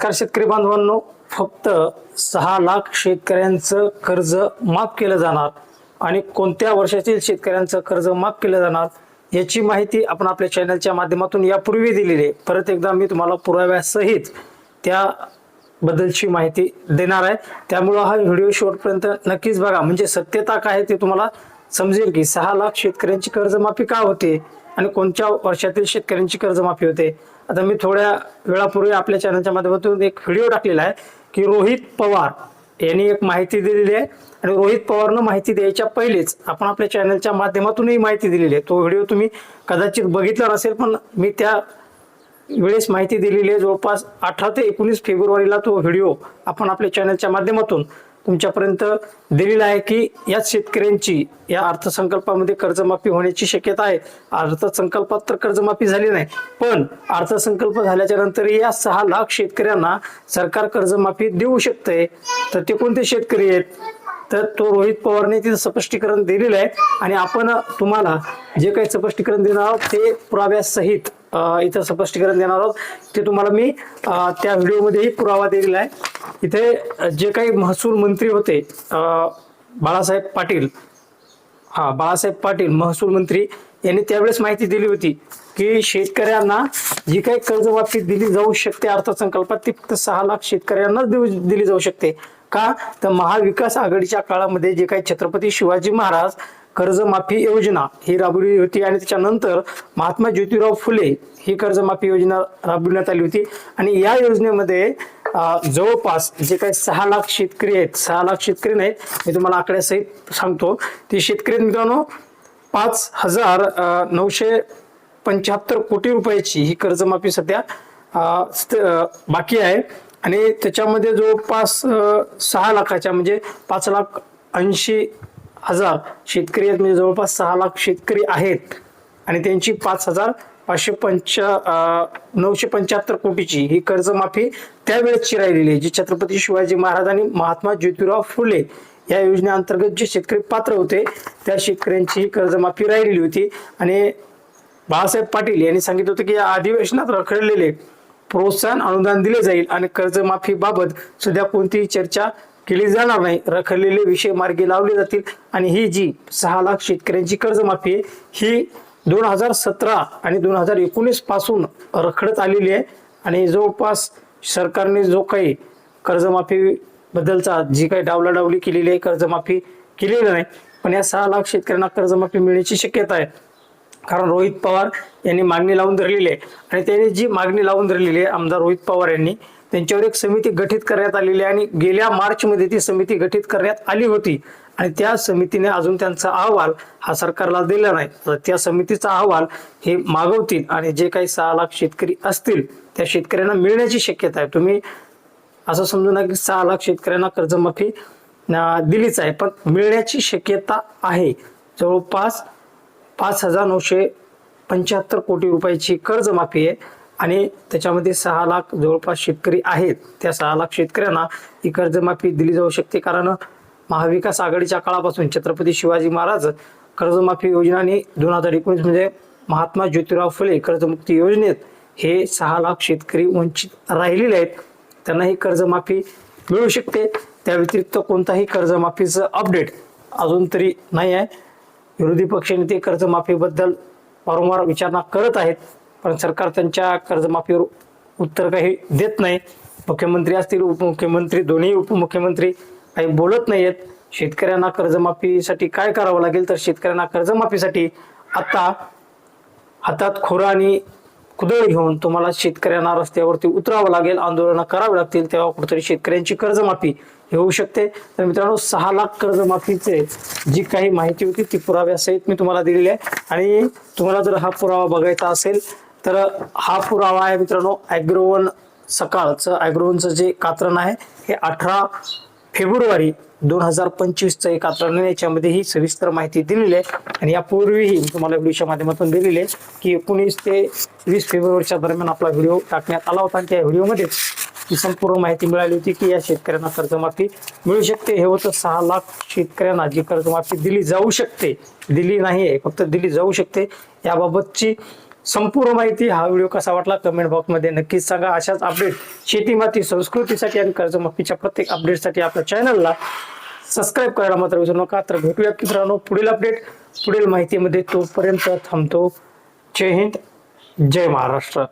नमस्कार शेतकरी बांधवांनो. फक्त सहा लाख शेतकऱ्यांचं कर्ज माफ केलं जाणार आणि कोणत्या वर्षातील शेतकऱ्यांचं कर्ज माफ केलं जाणार याची माहिती आपण आपल्या चॅनलच्या माध्यमातून यापूर्वी दिलेली आहे. परत एकदा मी तुम्हाला पुराव्यासहित त्या बद्दलची माहिती देणार आहे. त्यामुळं हा व्हिडिओ शेवटपर्यंत नक्कीच बघा. म्हणजे सत्यता काय ते तुम्हाला समजेल की सहा लाख शेतकऱ्यांची कर्जमाफी का होते आणि कोणत्या वर्षातील शेतकऱ्यांची कर्जमाफी होते? आता मी थोड्या वेळापूर्वी आपल्या चॅनलच्या माध्यमातून एक व्हिडिओ टाकलेला आहे की रोहित पवार यांनी एक माहिती दिलेली आहे. आणि रोहित पवारनं माहिती द्यायच्या पहिलेच आपण आपल्या चॅनलच्या माध्यमातूनही माहिती दिलेली आहे. तो व्हिडिओ तुम्ही कदाचित बघितला नसेल पण मी त्या वेळेस माहिती दिलेली आहे. जवळपास अठरा ते एकोणीस फेब्रुवारीला तो व्हिडिओ आपण आपल्या चॅनलच्या माध्यमातून तुमच्यापर्यंत दिलेला आहे की याच शेतकऱ्यांची या अर्थसंकल्पामध्ये कर्जमाफी होण्याची शक्यता आहे. अर्थसंकल्पात तर कर्जमाफी झाली नाही पण अर्थसंकल्प झाल्याच्यानंतर या सहा लाख शेतकऱ्यांना सरकार कर्जमाफी देऊ शकते. तर ते कोणते शेतकरी आहेत? तर तो रोहित पवारने तिथं स्पष्टीकरण दिलेलं आहे. आणि आपण तुम्हाला जे काही स्पष्टीकरण देणार आहोत ते पुराव्यासहित इथं स्पष्टीकरण देणार आहोत. ते तुम्हाला मी त्या व्हिडिओमध्येही पुरावा दिलेला आहे. इथे जे काही महसूल मंत्री होते बाळासाहेब पाटील हा बाळासाहेब पाटील महसूल मंत्री यांनी त्यावेळेस माहिती दिली होती की शेतकऱ्यांना जी काही कर्जमाफी दिली जाऊ शकते अर्थसंकल्पात ती फक्त सहा लाख शेतकऱ्यांनाच देऊ दिली जाऊ शकते. का? तर महाविकास आघाडीच्या काळामध्ये जे काही छत्रपती शिवाजी महाराज कर्जमाफी योजना ही राबवली होती आणि त्याच्यानंतर महात्मा ज्योतिराव फुले ही कर्जमाफी योजना राबविण्यात आली होती. आणि या योजनेमध्ये जवळपास जे काही सहा लाख शेतकरी आहेत सहा लाख शेतकरी नाहीत मी तुम्हाला आकड्यासहित सांगतो. ते शेतकरी मित्रांनो पाच हजार नऊशे पंच्याहत्तर कोटी रुपयाची ही कर्जमाफी सध्या बाकी आहे. आणि त्याच्यामध्ये जवळपास सहा लाखाच्या म्हणजे पाच लाख ऐंशी हजार शेतकरी आहेत म्हणजे जवळपास सहा लाख शेतकरी आहेत. आणि त्यांची पाच हजार पाचशे पंचा नऊशे पंच्याहत्तर कोटीची ही कर्जमाफी त्यावेळेसची राहिलेली आहे जी छत्रपती शिवाजी महाराज आणि महात्मा ज्योतिराव फुले या योजनेअंतर्गत जे शेतकरी पात्र होते त्या शेतकऱ्यांची ही कर्जमाफी राहिलेली होती. आणि बाळासाहेब पाटील यांनी सांगितलं होतं की या अधिवेशनात रखडलेले प्रोत्साहन अनुदान दिले जाईल आणि कर्जमाफी बाबत सध्या कोणतीही चर्चा केली जाणार नाही. रखडलेले विषय मार्गी लावले जातील आणि ही जी सहा लाख शेतकऱ्यांची कर्जमाफी आहे ही दोन हजार सतरा आणि दोन हजार एकोणीसपासून रखडत आलेली आहे. आणि जवळपास सरकारने जो काही कर्जमाफी बद्दलचा जी काही डावलाडावली केलेली आहे कर्जमाफी केलेली नाही. पण या सहा लाख शेतकऱ्यांना कर्जमाफी मिळण्याची शक्यता आहे. कारण रोहित पवार यांनी मागणी लावून धरलेली आहे. आणि त्यांनी जी मागणी लावून धरलेली आहे आमदार रोहित पवार यांनी त्यांच्यावर एक समिती गठीत करण्यात आलेली आहे. आणि गेल्या मार्चमध्ये ती समिती गठीत करण्यात आली होती. आणि त्या समितीने अजून त्यांचा अहवाल हा सरकारला दिला नाही. तर त्या समितीचा अहवाल हे मागवतील आणि जे काही सहा लाख शेतकरी असतील त्या शेतकऱ्यांना मिळण्याची शक्यता आहे. तुम्ही असं समजू ना की सहा लाख शेतकऱ्यांना कर्जमाफी दिलीच आहे पण मिळण्याची शक्यता आहे. जवळपास पाच हजार नऊशे पंच्याहत्तर कोटी रुपयाची कर्जमाफी आहे आणि त्याच्यामध्ये सहा लाख जवळपास शेतकरी आहेत. त्या सहा लाख शेतकऱ्यांना ही कर्जमाफी दिली जाऊ शकते. कारण महाविकास आघाडीच्या काळापासून छत्रपती शिवाजी महाराज कर्जमाफी योजना आणि दोन हजार एकोणीस म्हणजे महात्मा ज्योतिराव फुले कर्जमुक्ती योजनेत हे सहा लाख शेतकरी वंचित राहिलेले आहेत. त्यांना ही कर्जमाफी मिळू शकते. त्या व्यतिरिक्त कोणताही कर्जमाफीचं अपडेट अजून तरी नाही आहे. विरोधी पक्षनेते कर्जमाफीबद्दल वारंवार विचारणा करत आहेत. पण सरकार त्यांच्या कर्जमाफीवर उत्तर काही देत नाही. मुख्यमंत्री असतील उपमुख्यमंत्री दोन्ही उपमुख्यमंत्री काही बोलत नाही आहेत शेतकऱ्यांना कर्जमाफीसाठी काय करावं लागेल? तर शेतकऱ्यांना कर्जमाफीसाठी आता हातात खोरा आणि कुदळ घेऊन तुम्हाला शेतकऱ्यांना रस्त्यावरती उतरावं लागेल आंदोलनं करावी लागतील तेव्हा कुठेतरी शेतकऱ्यांची कर्जमाफी हे होऊ शकते. तर मित्रांनो सहा लाख कर्जमाफीचे जी काही माहिती होती ती पुराव्यासहित मी तुम्हाला दिलेली आहे. आणि तुम्हाला जर हा पुरावा बघायचा असेल तर हा पुरावा आहे मित्रांनो ॲग्रोवन सकाळचं ॲग्रोवनचं जे कात्रण आहे हे अठरा फेब्रुवारी दोन हजार पंचवीसचं एक कात्रण याच्यामध्ये ही सविस्तर माहिती दिलेली आहे. आणि यापूर्वीही तुम्हाला व्हिडिओच्या माध्यमातून दिलेली आहे की एकोणीस ते वीस फेब्रुवारीच्या दरम्यान आपला व्हिडिओ टाकण्यात आला होता. आणि त्या व्हिडिओमध्ये ही संपूर्ण माहिती मिळाली होती की या शेतकऱ्यांना कर्जमाफी मिळू शकते. हे होतं सहा लाख शेतकऱ्यांना जी कर्जमाफी दिली जाऊ शकते. दिली नाही आहे फक्त दिली जाऊ शकते. याबाबतची संपूर्ण माहिती हा व्हिडिओ कसा वाटला कमेंट बॉक्समध्ये नक्कीच सांगा. अशाच अपडेट शेती माती संस्कृतीसाठी आणि कर्जमाफीच्या प्रत्येक अपडेटसाठी आपल्या चॅनलला सबस्क्राईब करायला मात्र विसरू नका. तर भेटूया मित्रांनो पुढील अपडेट पुढील माहितीमध्ये तोपर्यंत थांबतो. जय हिंद. जय महाराष्ट्र.